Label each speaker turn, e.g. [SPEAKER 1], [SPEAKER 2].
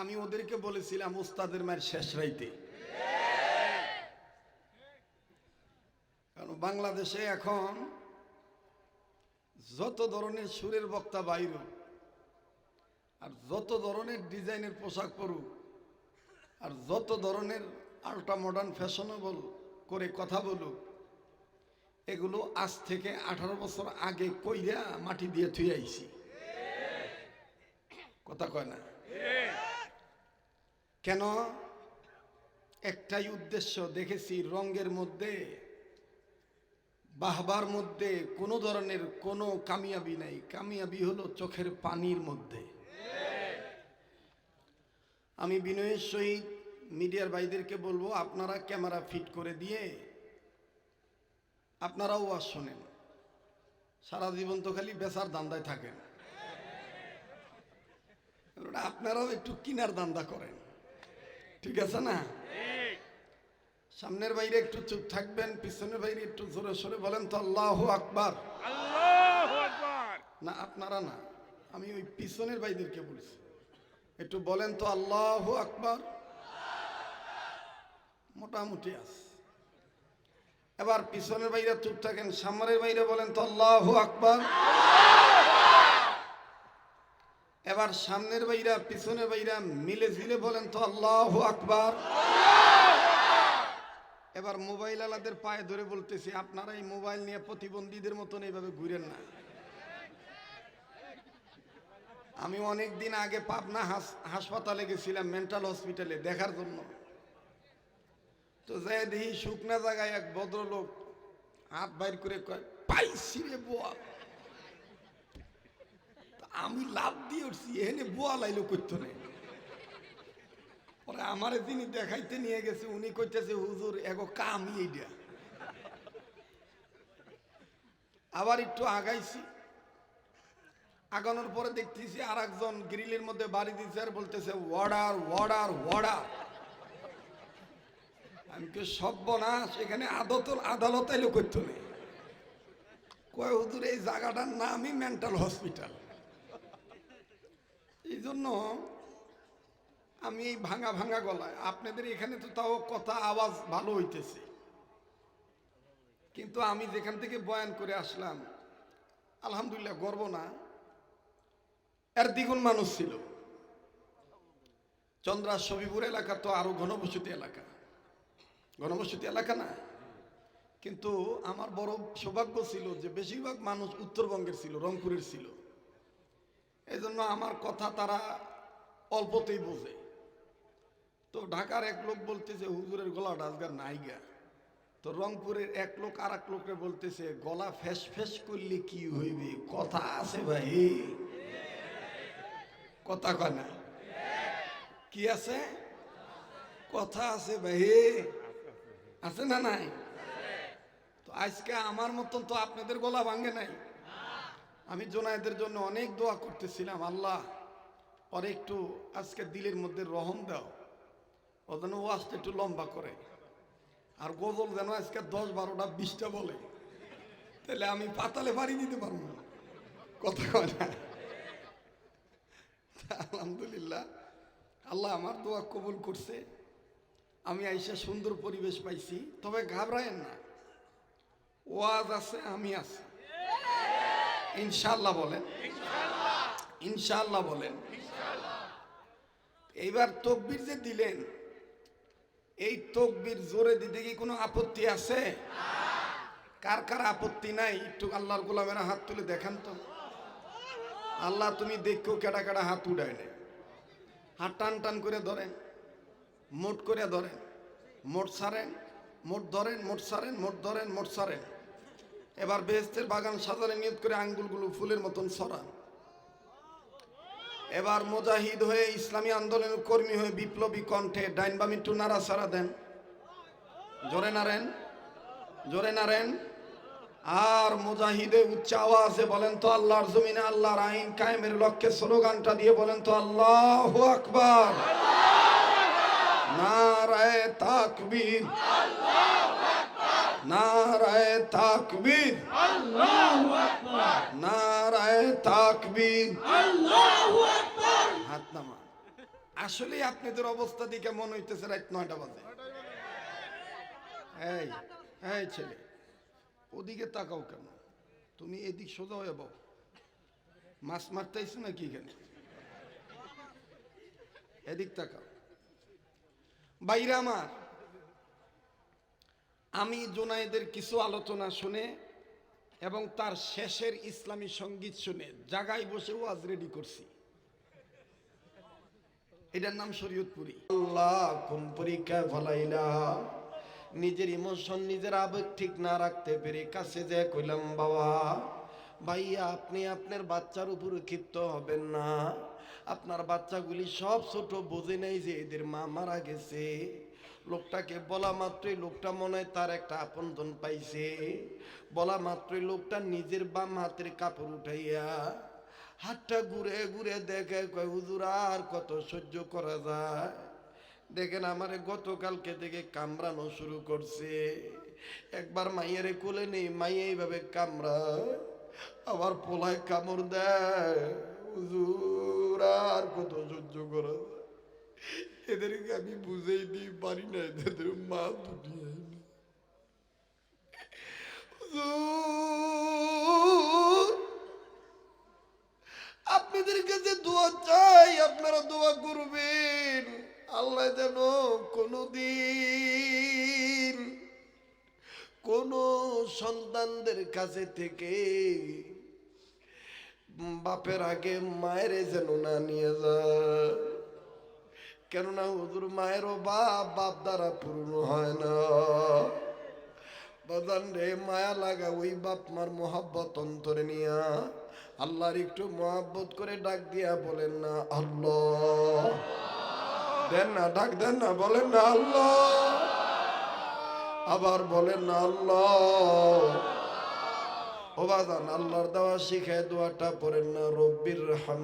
[SPEAKER 1] আমি ওদেরকে বলেছিলাম উস্তাদের মায়ের শেষ রাইতে। কারণ বাংলাদেশে এখন যত ধরনের সুরের বক্তা বাইর আর যত ধরনের ডিজাইনের পোশাক পরুক, আর যত ধরনের আল্ট্রা মডার্ন ফ্যাশনেবল করে কথা বলুক, এগুলো আজ থেকে আঠারো বছর আগে কইরা মাটি দিয়ে থুয়ে আইছি। কথা কয় না? কেন? একটাই উদ্দেশ্য, দেখেছি রঙের মধ্যে, বাহবার মধ্যে কোনো ধরনের কোনো কামিয়াবি নাই। কামিয়াবি হলো চোখের পানির মধ্যে। আমি বিনয়ের সহিত মিডিয়ার ভাইদেরকে বলব, আপনারা ক্যামেরা ফিট করে দিয়ে আপনারাও ওয়াজ শোনেন। সারা জীবন তো খালি বেচার দান্দায় থাকেন। আপনারাও একটু কিনার দান্দা করেন। ঠিক আছে না? সামনের বাইরে একটু চুপ থাকবেন পিছনের বাইরে একটু জোরে সরে বলেন তো আল্লাহ আকবার।
[SPEAKER 2] আকবার।
[SPEAKER 1] না আপনারা না আমি ওই পিছনের ভাইদেরকে বলছি। একটু বলেন তো আল্লাহ আকবার। মোটামুটি আছে। এবার পিছনের বাইরে চুপ থাকেন সামনের বাইরে বলেন তো আল্লাহ আকবার। এবার সামনের বাইরা পিছনের বাইরা মিলে ঝিলে বলেন তো, আল্লাহ আকবার। এবার মোবাইল আলাদের পায়ে ধরে বলতেছি, আপনারা এই মোবাইল নিয়ে প্রতিবন্ধীদের মতন এইভাবে ঘুরেন না। আমি অনেক দিন আগে পাবনা হাস- হাসপাতালে গেছিলাম, মেন্টাল হসপিটালে দেখার জন্য। তো যাই দেখি শুকনা জায়গায় এক ভদ্রলোক হাত বাইর করে কয়, পাইছি রে বোয়া। আমি লাভ দিয়ে উঠছি এখানে বোয়া লাইলো করতো না পরে আমারে যিনি দেখাইতে নিয়ে গেছে, উনি কইতেছে, হুজুর, এগো কামই এইটা আবার একটু আগাইছি। আগানোর পরে দেখতেছি আর একজন গ্রিলের মধ্যে বাড়ি দিচ্ছে আর বলতেছে ওয়ার্ডার ওয়ার্ডার ওয়ার্ডার আমি কে সভ্য না সেখানে আদত আদালত এলো করতো নেই কয়, হুজুর, এই জায়গাটার নামই মেন্টাল হসপিটাল এই জন্য আমি এই ভাঙা ভাঙা গলায়, আপনাদের এখানে তো তাও কথা আওয়াজ ভালো হইতেছে। কিন্তু আমি যেখান থেকে বয়ান করে আসলাম, আলহামদুলিল্লাহ গর্ব না, এর দ্বিগুণ মানুষ ছিল। চন্দ্রা সবিপুর এলাকা তো আরও ঘনবসতি এলাকা। ঘনবসতি এলাকা না। কিন্তু আমার বড় সৌভাগ্য ছিল যে বেশিরভাগ মানুষ উত্তরবঙ্গের ছিল, রংপুরের ছিল। এই জন্য আমার কথা তারা অল্পতেই বোঝে। তো ঢাকার এক লোক বলতেছে, হুজুরের গলাটা আজকাল নাইগা তো রংপুরের এক লোক আর এক লোকরে বলতেছে, গলা ফেস ফেস করলে কি হইবে? কথা আছে ভাই। কথা কয় না। কি আছে? কথা আছে ভাই। আছে না নাই? তো আজকে আমার মতন তো আপনাদের গলা ভাঙে নাই। আমি জোনায়েদের জন্য অনেক দোয়া করতেছিলাম, আল্লাহ ওর একটু আজকে দিলের মধ্যে রহম দাও। ও যেন ওয়াজটা একটু লম্বা করে। আর গজল যেন আজকে দশ বারোটা, বিশটা বলে। তাহলে আমি পাতালে বাড়ি দিতে পারব না। কথা কয় না। আলহামদুলিল্লাহ, আল্লাহ আমার দোয়া কবুল করছে। আমি আইসা সুন্দর পরিবেশ পাইছি। তবে ঘাবড়ায়েন না। ওয়াজ আছে, আমি আছি। ইনশাল্লাহ বলেন। ইনশাল্লাহ বলেন। এইবার তকবির যে দিলেন, এই তকবির জোরে দিতে কি কোনো আপত্তি আছে? কার কার আপত্তি নাই? একটু আল্লাহর গোলামেরা হাত তুলে দেখান তো। আল্লাহ তুমি দেখো কেডা কেডা হাত উড়ায় নেই। হাত টান টান করে ধরেন, মোট করে ধরেন। মোট সারেন, মোট ধরেন, মোট সারেন, মোট ধরেন, মোট সারেন। এবার বেহেস্তের বাগান সাজারে নিয়ত করে আঙ্গুলগুলো ফুলের মতন সরান এবার মুজাহিদ হয়ে ইসলামী আন্দোলনের কর্মী হয়ে বিপ্লবী কণ্ঠে ডাইন বাম একটু নাড়া সারা দেন। জোরে নাড়েন জোরে নাড়েন। আর মুজাহিদে উচ্চ আওয়াজে বলেন তো আল্লাহর জমিনে আল্লাহর আইন কায়েমের লক্ষ্যে স্লোগানটা দিয়ে বলেন তো আল্লাহ আকবার। নারায় তাকবীর। নারায় তাকবীর। নারায় তাকবীর। হাত নামা
[SPEAKER 3] আসলে আপনাদের অবস্থা দিকে মনে হইতেছে রাত নয়টা বাজে। এই এই ছেলে, ওদিকে তাকাও কেন? তুমি এদিক সোজা হয়ে বউ। মাছ মারতে আইছো না কি কেন এদিক তাকাও। বাইরে আমার। আমি জোনায়েদের কিছু আলোচনা শুনে এবং তার শেষের ইসলামী সংগীত শুনে জাগায় বসে ওয়াজ রেডি করছি। এটার নাম শরীয়তপুরি। আল্লাহ, কোন পরীক্ষায় ফলাইলা? নিজের ইমোশন নিজের আবেগ ঠিক না রাখতে পেরে কাছে যে কইলাম, বাবা, ভাইয়া, আপনি আপনার বাচ্চার উপর ক্ষিপ্ত হবেন না। আপনার বাচ্চাগুলি সব ছোট, বোঝে নেই যে এদের মা মারা গেছে। লোকটাকে বলা মাত্রই লোকটা মনে হয় তার একটা আপনজন পাইছে। বলা মাত্রই লোকটা নিজের বাম হাতের কাপড় উঠাইয়া হাতটা ঘুরে ঘুরে দেখে, কয়, হুজুর, আর কত সহ্য করা যায়? দেখেন আমারে গতকালকে থেকে কামড়ানো শুরু করছে। একবার মাইয়ারে কোলে নেই মাইয়া এইভাবে কামড়ায়, আবার পোলায় কামড় দেয়। হুজুর, আর কত সহ্য করা যায়? এদেরকে আমি বুঝেই দিই, পারি না, এদের মা হয়নি। আপনাদের কাছে দোয়া চাই, আপনারা দোয়া করবেন আল্লাহ যেন কোনদিন কোন সন্তানদের কাছে থেকে বাপের আগে মায়ের যেন না নিয়ে যায় কেননা হুজুর মায়েরও বাপ বাপ দ্বারা পূর্ণ হয় না। বাজান রে, মায়া লাগা ওই বাপ মার মোহাব্বত অন্তরে নিয়া আল্লাহর একটু মোহাব্বত করে ডাক দিয়া বলেন না, আল্লাহ। দেন না, ডাক দেন না, বলেন না, আল্লাহ। আবার বলেন না, আল্লাহ। ও বাজান, আল্লাহর দেওয়া শিখায় দোয়াটা পড়েন না, রব্বির হাম